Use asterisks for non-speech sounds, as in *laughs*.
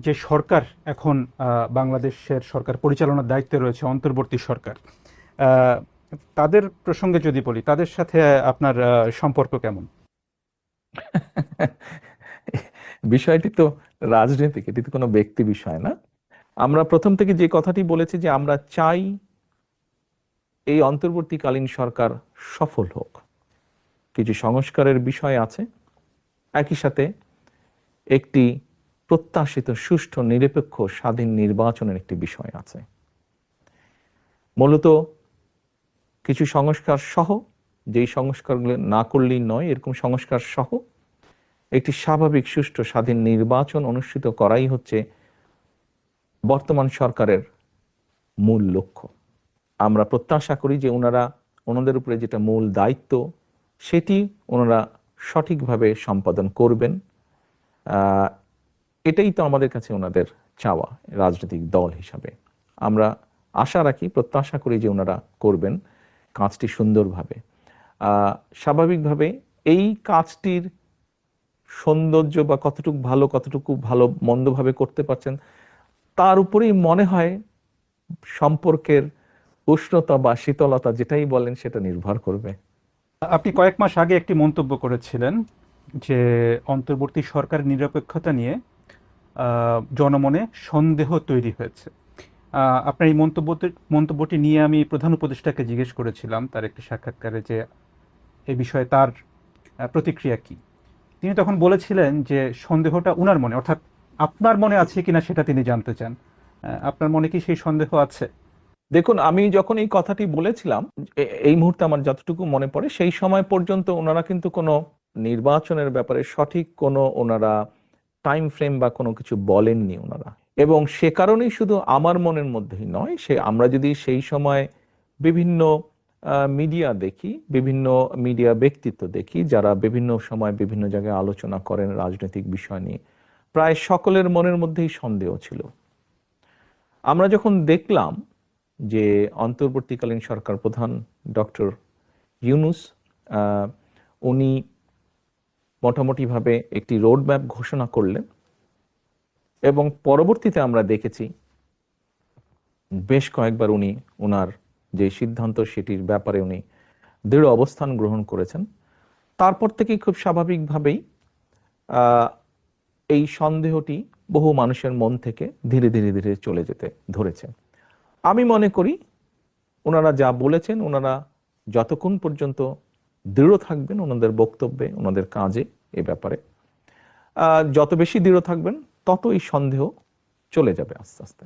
যে সরকার এখন বাংলাদেশের সরকার পরিচালনার দায়িত্বে রয়েছে, অন্তর্বর্তী সরকার তাদের প্রসঙ্গে যদি বলি, তাদের সাথে আপনার সম্পর্ক কেমন? *laughs* বিষয়টি তো রাজনৈতিক, এটি তো কোনো ব্যক্তি বিষয় না। আমরা প্রথম থেকে যে কথাটি বলেছি যে আমরা চাই এই অন্তর্বর্তীকালীন সরকার সফল হোক। কিছু সংস্কারের বিষয় আছে। একই সাথে একটি প্রত্যাশিত, সুষ্ঠু, নিরপেক্ষ, স্বাধীন নির্বাচনের একটি বিষয় আছে। মূলত কিছু সংস্কার সহ, যেই সংস্কারগুলো না করলেই নয়, এরকম সংস্কার সহ একটি স্বাভাবিক, সুষ্ঠু, স্বাধীন নির্বাচন অনুষ্ঠিত করাই হচ্ছে বর্তমান সরকারের মূল লক্ষ্য। আমরা প্রত্যাশা করি যে ওনারা, ওনাদের উপরে যেটা মূল দায়িত্ব, সেটি ওনারা সঠিকভাবে সম্পাদন করবেন। এটাই তো আমাদের কাছে ওনাদের চাওয়া রাজনৈতিক দল হিসাবে। আমরা আশা রাখি, প্রত্যাশা করি যে ওনারা করবেন কাজটি সুন্দরভাবে। স্বাভাবিকভাবে এই কাজটির সৌন্দর্য বা কতটুকু ভালো কতটুকু ভালো, মন্দভাবে করতে পারছেন, তার উপরেই মনে হয় সম্পর্কের উষ্ণতা বা শীতলতা যেটাই বলেন সেটা নির্ভর করবে। আপনি কয়েক মাস আগে একটি মন্তব্য করেছিলেন যে অন্তর্বর্তী সরকার নিরপেক্ষতা নিয়ে জনমনে সন্দেহ তৈরি হয়েছে। আপনার এই মন্তব্যটি মন্তব্যটি নিয়ে আমি প্রধান উপদেষ্টাকে জিজ্ঞেস করেছিলাম, তার একটি সাক্ষাৎকারে যে এ বিষয়ে তার প্রতিক্রিয়া কি। তিনি তখন বলেছিলেন যে সন্দেহটা উনার মনে, অর্থাৎ আপনার মনে আছে কিনা সেটা তিনি জানতে চান। আপনার মনে কি সেই সন্দেহ আছে? দেখুন, আমি যখন এই কথাটি বলেছিলাম এই মুহূর্তে আমার যতটুকু মনে পড়ে, সেই সময় পর্যন্ত ওনারা কিন্তু কোনো নির্বাচনের ব্যাপারে সঠিক কোনো ওনারা টাইম ফ্রেম বা কোনো কিছু বলেননি ওনারা। এবং সে কারণেই শুধু আমার মনের মধ্যেই নয়, সে আমরা যদি সেই সময় বিভিন্ন মিডিয়া দেখি, বিভিন্ন মিডিয়া ব্যক্তিত্ব দেখি, যারা বিভিন্ন সময় বিভিন্ন জায়গায় আলোচনা করেন রাজনৈতিক বিষয় নিয়ে, প্রায় সকলের মনের মধ্যেই সন্দেহ ছিল। আমরা যখন দেখলাম যে অন্তর্বর্তীকালীন সরকার প্রধান ডক্টর ইউনুস উনি মোটামুটিভাবে একটি রোড ম্যাপ ঘোষণা করলেন এবং পরবর্তীতে আমরা দেখেছি বেশ কয়েকবার উনি ওনার যে সিদ্ধান্ত সেটির ব্যাপারে উনি দৃঢ় অবস্থান গ্রহণ করেছেন। তারপর থেকেই খুব স্বাভাবিকভাবেই এই সন্দেহটি বহু মানুষের মন থেকে ধীরে ধীরে ধীরে চলে যেতে ধরেছে। আমি মনে করি ওনারা যা বলেছেন ওনারা যতক্ষণ পর্যন্ত দৃঢ় থাকবেন ওনাদের বক্তব্যে, ওনাদের কাজে এ ব্যাপারে। যত বেশি দৃঢ় থাকবেন তত এই সন্দেহ চলে যাবে আস্তে আস্তে।